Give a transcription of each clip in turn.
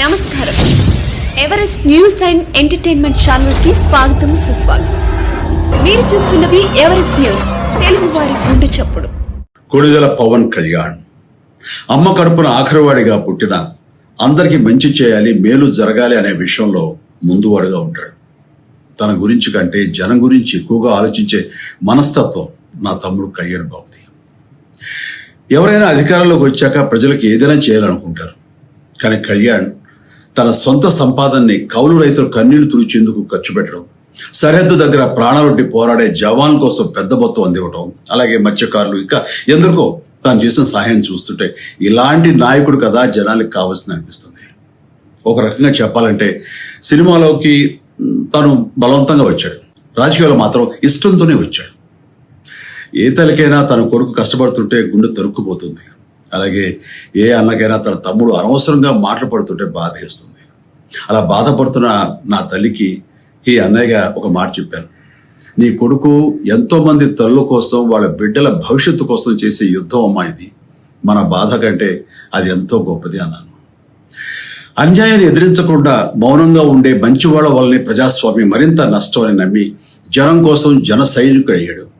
నమస్కారం. Everest news and entertainment ఛానల్కి స్వాగతం సుస్వాగతం. మీరు చూస్తున్నది ఎవరెస్ట్ న్యూస్ తెలుగు వారి గుండె చప్పుడు. కొడుదల పవన్ కళ్యాణ్. అమ్మ కడుపున ఆఖరివాడిగా పుట్టిన అందరికీ మంచి చేయాలి మేలు జరగాలి అనే విషయంలో ముందువాడుగా ఉంటాడు. తన గురించి కంటే జనం గురించి ఎక్కువగా ఆలోచించే మనస్తత్వం నా తమ్ముడు కళ్యాణ్ బాబుది. ఎవరైనా అధికారంలోకి వచ్చాక ప్రజలకు ఏదైనా చేయాలనుకుంటారు. కానీ కళ్యాణ్ తన సొంత సంపాదనని కౌలు రైతులు కన్నీళ్ళు తుడిచేందుకు ఖర్చు పెట్టడం సరిహద్దు దగ్గర ప్రాణాలొడ్డి పోరాడే జవాన్ కోసం పెద్ద మొత్తం అందివ్వటం అలాగే మత్స్యకారులు ఇంకా ఎందరికో తాను చేసిన సహాయం చూస్తుంటే ఇలాంటి నాయకుడు కదా జనానికి కావాల్సింది అనిపిస్తుంది. ఒక రకంగా చెప్పాలంటే సినిమాలోకి తను బలవంతంగా వచ్చాడు. రాజకీయాలు మాత్రం ఇష్టంతోనే వచ్చాడు. ఏ తలకైనా తన కొడుకు కష్టపడుతుంటే గుండె తరుక్కుపోతుంది. అలాగే ఏ అన్నకైనా తన తమ్ముడు అనవసరంగా మాటలు పడుతుంటే బాధ వేస్తుంది. అలా బాధపడుతున్న నా తల్లికి ఈ అన్నయ్యగా ఒక మాట చెప్పాను. నీ కొడుకు ఎంతోమంది తల్లు తల్లుల కోసం వాళ్ళ బిడ్డల భవిష్యత్తు కోసం చేసే యుద్ధం అమ్మా ఇది. మన బాధ కంటే అది ఎంతో గొప్పది అన్నాను. అన్యాయాన్ని ఎదిరించకుండా మౌనంగా ఉండే మంచివాళ్ళ వల్లనే ప్రజాస్వామ్యం మరింత నష్టం అని నమ్మి జనం కోసం జన సైనికుడు అయ్యాడు.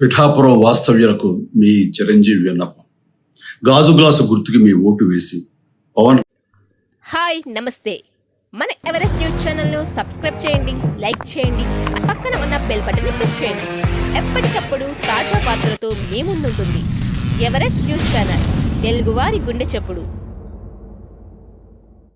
పిఠాపురం వాస్తవ్యులకు మీ చిరంజీవి విన్నపం గాజు గ్లాసు గుర్తుకి మీ ఓటు వేసి పవన్ హాయ్ నమస్తే. మన ఎవరెస్ట్ న్యూస్ ఛానల్ను సబ్స్క్రైబ్ చేయండి లైక్ చేయండి పక్కన ఉన్న బెల్ బటన్ని ప్రెస్ చేయండి. ఎప్పటికప్పుడు తాజా వార్తలతో మీ ముందుంటుంది ఎవరెస్ట్ న్యూస్ ఛానల్ తెలుగువారి గుండె చెప్పుడు.